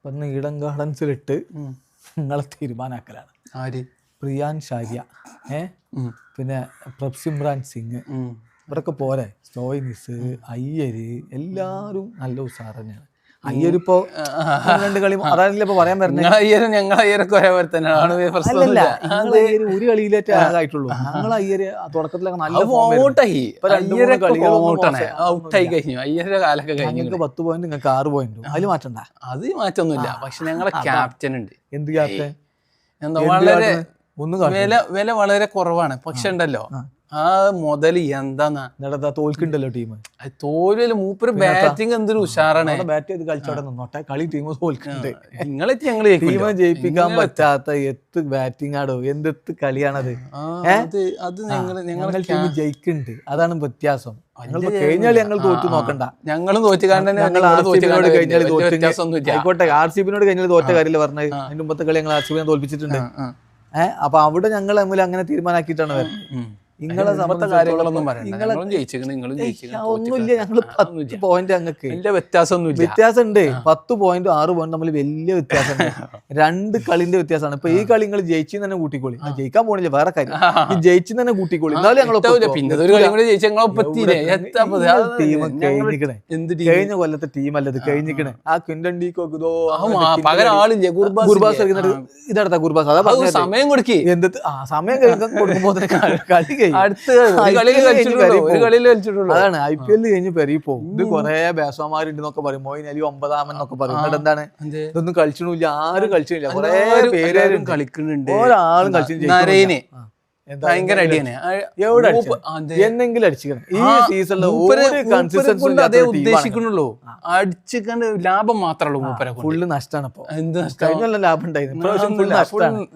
ഇപ്പൊ നീടൻ ഗാർഡൻസിലിട്ട്. നിങ്ങളെ തീരുമാനാക്കലാണ്. ആര്? പ്രിയാൻ ഷാരിയ. ഏ? പിന്നെ പ്രഭ്സിമ്രാൻ സിംഗ്. ഇവരൊക്കെ പോരെ. സ്റ്റോയിനിസ് അയ്യര് എല്ലാവരും നല്ല ഉഷാർ തന്നെയാണ് അയ്യരിപ്പോ രണ്ട് കളി അതാണല്ലോ ഇപ്പൊ പറയാൻ നിങ്ങളെ അയ്യരും ഞങ്ങളെ അയ്യരൊക്കെ ഒരേപോലെ തന്നെയാണ് ഞങ്ങൾ ഒരു കളിയിലേറ്റേ ആകായിട്ടുള്ളൂ. ഞങ്ങൾ അയ്യര് തുടക്കത്തിലൊക്കെ നല്ല. ഔട്ടായി ഔട്ടായി കഴിഞ്ഞു. അയ്യരുടെ കാലൊക്കെ കഴിഞ്ഞു ഞങ്ങൾക്ക് പത്ത് പോയിന്റ് നിങ്ങൾക്ക് ആറ് പോയിന്റ് അതിൽ മാറ്റണ്ട അത് മാറ്റൊന്നുമില്ല പക്ഷെ ഞങ്ങളെ ക്യാപ്റ്റൻ ഉണ്ട്. എന്ത് ക്യാപ്റ്റൻ എന്താ വളരെ ഒന്നും വില വില വളരെ കുറവാണ്. പക്ഷെ ഉണ്ടല്ലോ ആ. മുതൽ എന്താന്നാ? എന്നിട്ട് തോൽക്കുണ്ടല്ലോ ടീം. തോൽവല്ല തോൽവിൽ മൂപ്പര് ബാറ്റിംഗ് എന്തൊരു ഉഷാറാണ്. ബാറ്റ് ചെയ്ത് കളിച്ചോടെ നിന്നോട്ടെ കളി ടീം തോൽക്കുന്നുണ്ട്. നിങ്ങളെ ഞങ്ങൾ ടീമിനെ ജയിപ്പിക്കാൻ പറ്റാത്ത എത്ത് ബാറ്റിംഗ് ആടോ എന്തെത്ത് കളിയാണത്? അത് ഞങ്ങളെ ഞങ്ങൾ ടീം ജയിക്കുന്നുണ്ട്. അതാണ് വ്യത്യാസം. കഴിഞ്ഞാൽ കഴിഞ്ഞ ഞങ്ങൾ തോറ്റു നോക്കണ്ട. ഞങ്ങളും തോറ്റ ഞങ്ങൾ ആയിക്കോട്ടെ ആർ സി ബിനോട് കഴിഞ്ഞാൽ തോറ്റ കാര്യമില്ല പറഞ്ഞത്? അതിന്റെ മുമ്പത്തെ കളി ഞങ്ങൾ ആർ സി ബിനെ തോൽപ്പിച്ചിട്ടുണ്ട്. ഏഹ് അപ്പൊ അവിടെ ഞങ്ങൾ തമ്മിൽ അങ്ങനെ തീരുമാനാക്കിയിട്ടാണ് വരുന്നത്. നിങ്ങളെ കാര്യങ്ങളൊന്നും ഒന്നുമില്ല ഞങ്ങൾ പത്ത് പോയിന്റ് ഞങ്ങൾക്ക് വ്യത്യാസമൊന്നുമില്ല. വ്യത്യാസം ഉണ്ട് പത്ത് പോയിന്റ് ആറ് പോയിന്റ് തമ്മിൽ വലിയ വ്യത്യാസമുണ്ട്. രണ്ട് കളിന്റെ വ്യത്യാസമാണ്. ഇപ്പൊ ഈ കളി നിങ്ങൾ ജയിച്ചു തന്നെ കൂട്ടിക്കോളി. ജയിക്കാൻ പോണില്ല വേറെ കാര്യം. ഈ ജയിച്ചു തന്നെ കൂട്ടിക്കോളി. എന്നാലും ഞങ്ങൾ കഴിഞ്ഞ കൊല്ലത്തെ ടീം അല്ലത് കഴിഞ്ഞിക്കണേ ആ ക്വിന്റൺ ഡീക്കോക്ക് ഇതോ പകരം ആളില്ലേ? ഗുർബാസ് ഇതെടുത്ത ഗുർബാസ്. അതാ സമയം കൊടുക്കി. എന്ത് ആ സമയം കൊടുക്കുമ്പോ കളി- അതാണ് ഐ പി എല്ലിൽ കഴിഞ്ഞ് പെരി പോകും ഇത് കൊറേ ബാറ്റ്സ്മാൻമാരുണ്ട് എന്നൊക്കെ പറയും. മോയിൻ അലി ഒമ്പതാമൻ എന്നൊക്കെ പറയും. എന്നിട്ട് എന്താണ് ഇതൊന്നും കളിച്ചിട്ടില്ല. ആരും കളിച്ചിട്ടില്ല. കൊറേ പേരും കളിക്കുന്നുണ്ട്. ഒരാളും കളിച്ചു നരേന്. ഭയങ്കര അടിയാണ് എവിടെ എന്നെങ്കിലും അടിച്ചിക്കണം ഈ സീസണിൽ അതേ ഉദ്ദേശിക്കണുള്ളൂ അടിച്ചിക്കണ്ട് ലാഭം മാത്രമേ മൂപ്പരെ കൊണ്ട്. ഫുള്ള് നഷ്ടമാണ് ഇപ്പൊ. എന്ത് നഷ്ടം? ലാഭം ഉണ്ടായിരുന്നു.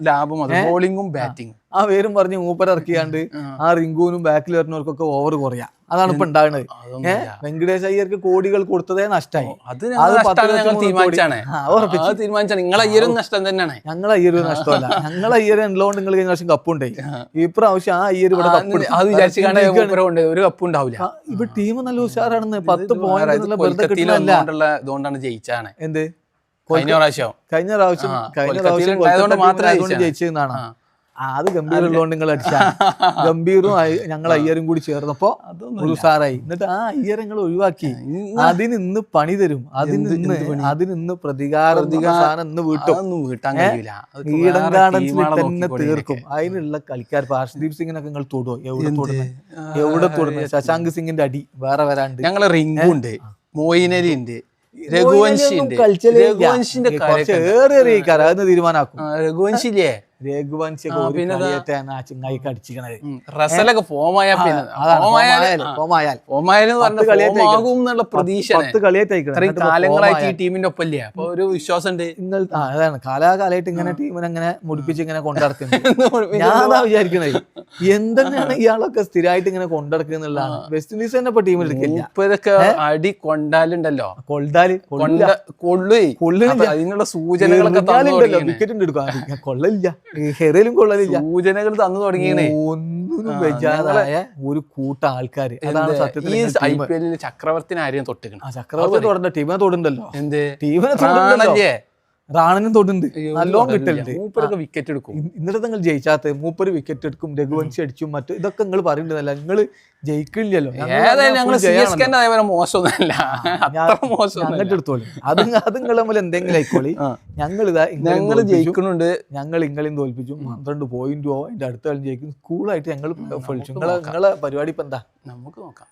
ലാഭം അത്. ബോളിങ്ങും ബാറ്റിങ്ങും ആ പേരും പറഞ്ഞ് മൂപ്പർ ഇറക്കിയാണ്ട് ആ. റിങ്കുവിനും ബാക്കിൽ വരുന്നവർക്കൊക്കെ ഓവർ കുറയാ. അതാണ് ഇപ്പൊ ഉണ്ടാകുന്നത് അതൊന്നുമില്ല. വെങ്കടേഷ് അയ്യർക്ക് കോടികൾ കൊടുത്തതേ നഷ്ടമായി അത് തീരുമാനിച്ചാണ്. നിങ്ങൾ അയ്യരും നഷ്ടം തന്നെയാണ്. ഞങ്ങൾ അയ്യര് നഷ്ടമല്ല. ഞങ്ങൾ അയ്യര് ഉള്ളതുകൊണ്ട് നിങ്ങൾ കഴിഞ്ഞ പ്രാവശ്യം കപ്പുണ്ടായി ഈ പ്രാവശ്യം ആ അയ്യർ ഇവിടെ അത് മൂപ്പരെ ഒരു കപ്പ് ഉണ്ടാവില്ല. ഇവ ടീം നല്ല ഉഷാറാണെന്ന്. പത്ത് പോയിന്റ് ഇതുകൊണ്ടാണ് ജയിച്ചാണ് എന്ത്? കഴിഞ്ഞ പ്രാവശ്യം. കഴിഞ്ഞ പ്രാവശ്യം കഴിഞ്ഞ പ്രാവശ്യം. ജയിച്ചതെന്നാണ്. അത് ഗംഭീർ ഉള്ളതുകൊണ്ട് നിങ്ങൾ അടിച്ച ഗംഭീറും ഞങ്ങൾ അയ്യരും കൂടി ചേർന്നപ്പോ ഒരു ഉഷാറായി എന്നിട്ട് ആ അയ്യരങ്ങൾ നിങ്ങൾ ഒഴിവാക്കി. അതിന് ഇന്ന് പണി തരും. അതിന് ഇന്ന് അതിന് ഇന്ന് പ്രതികാരം ഇന്ന് വീട്ടും. തന്നെ തീർക്കും. അതിനുള്ള കളിക്കാർ ഇപ്പൊ ഹർഷദീപ് സിംഗിനൊക്കെ നിങ്ങൾ തൊടുവോ? എവിടെ തൊടുന്നത് എവിടെ തൊടുന്നത് ശശാങ്ക് സിംഗിന്റെ അടി വേറെ വരാണ്ട്. ഞങ്ങളെ റിങ്ങുണ്ട് മോയിനലി ഉണ്ട്. രഘുവൻഷി ഉണ്ട്. രഘുവൻഷിന്റെ അതെന്ന് തീരുമാനാക്കും. രഘുവംശില്ലേ രഘുവൻഷില്ലേ ചിങ്ങായിക്ക് അടിച്ചിക്കണത് റസലൊക്കെ ഫോമായ പത്ത് കളിയായിട്ട് പ്രതീക്ഷ പത്ത് കാലങ്ങളായിട്ട് ഈ ടീമിന്റെ ഒപ്പം ഇല്ലേ അപ്പൊ ഒരു വിശ്വാസം ഉണ്ട് നിങ്ങൾ അതാണ്. കാലാകാലമായിട്ട് ഇങ്ങനെ ടീമിനെ അങ്ങനെ മുടിപ്പിച്ച് ഇങ്ങനെ കൊണ്ടുനടക്കുന്നത് ഞാൻ അതാ വിചാരിക്കണേ എന്തെന്നാണ് ഇയാളൊക്കെ സ്ഥിരമായിട്ട് ഇങ്ങനെ കൊണ്ടിടക്കുന്നുള്ളതാണ് വെസ്റ്റ് ഇൻഡീസ് തന്നെ ഇപ്പൊ ടീമിൽ മൂപ്പരൊക്കെ അടി കൊണ്ടാലുണ്ടല്ലോ. കൊണ്ടാൽ കൊള്ളു കൊള്ളു. അതിനുള്ള സൂചനകളൊക്കെ വിക്കറ്റ് കൊള്ളില്ല ഹെറയിലും കൊള്ളലില്ല. സൂചനകൾ തന്നു തുടങ്ങിയേ ഒന്നും ഒരു കൂട്ട ആൾക്കാർ അതാണ് സത്യത്തിൽ ഈ നിങ്ങൾ ഐ ടീം. പി എല്ലിൽ ചക്രവർത്തിന് ആരെയും തൊട്ടിക്കണം? ചക്രവർത്തി തൊടണ്ട. ടീമിനെ തൊടുണ്ടല്ലോ. എന്ത്? ടീമിനെ തൊടുണ്ടല്ലോ. റാണിനും തൊടുണ്ട്. നല്ലോണം കിട്ടലുണ്ട്. മൂപ്പരൊക്കെ വിക്കറ്റ് എടുക്കും ഇന്നലെ നിങ്ങൾ ജയിച്ചാത്ത മൂപ്പര് വിക്കറ്റ് എടുക്കും രഘുവൻഷി അടിച്ചും മറ്റു ഇതൊക്കെ നിങ്ങൾ പറയുന്നതല്ല നിങ്ങൾ ജയിക്കില്ലല്ലോ. മോശമൊന്നുമല്ല. അത് അത് നിങ്ങൾ തമ്മിൽ എന്തെങ്കിലും ആയിക്കോളി. ഞങ്ങൾ ഇതാ ഞങ്ങൾ ജയിക്കുന്നുണ്ട്. ഞങ്ങൾ ഇങ്ങളെയും തോൽപ്പിച്ചു. പന്ത്രണ്ട് പോയിന്റോ അതിന്റെ അടുത്ത കളി ജയിക്കും. കൂളായിട്ട് ഞങ്ങൾ നിങ്ങളെ പരിപാടി ഇപ്പൊ എന്താ? നമുക്ക് നോക്കാം.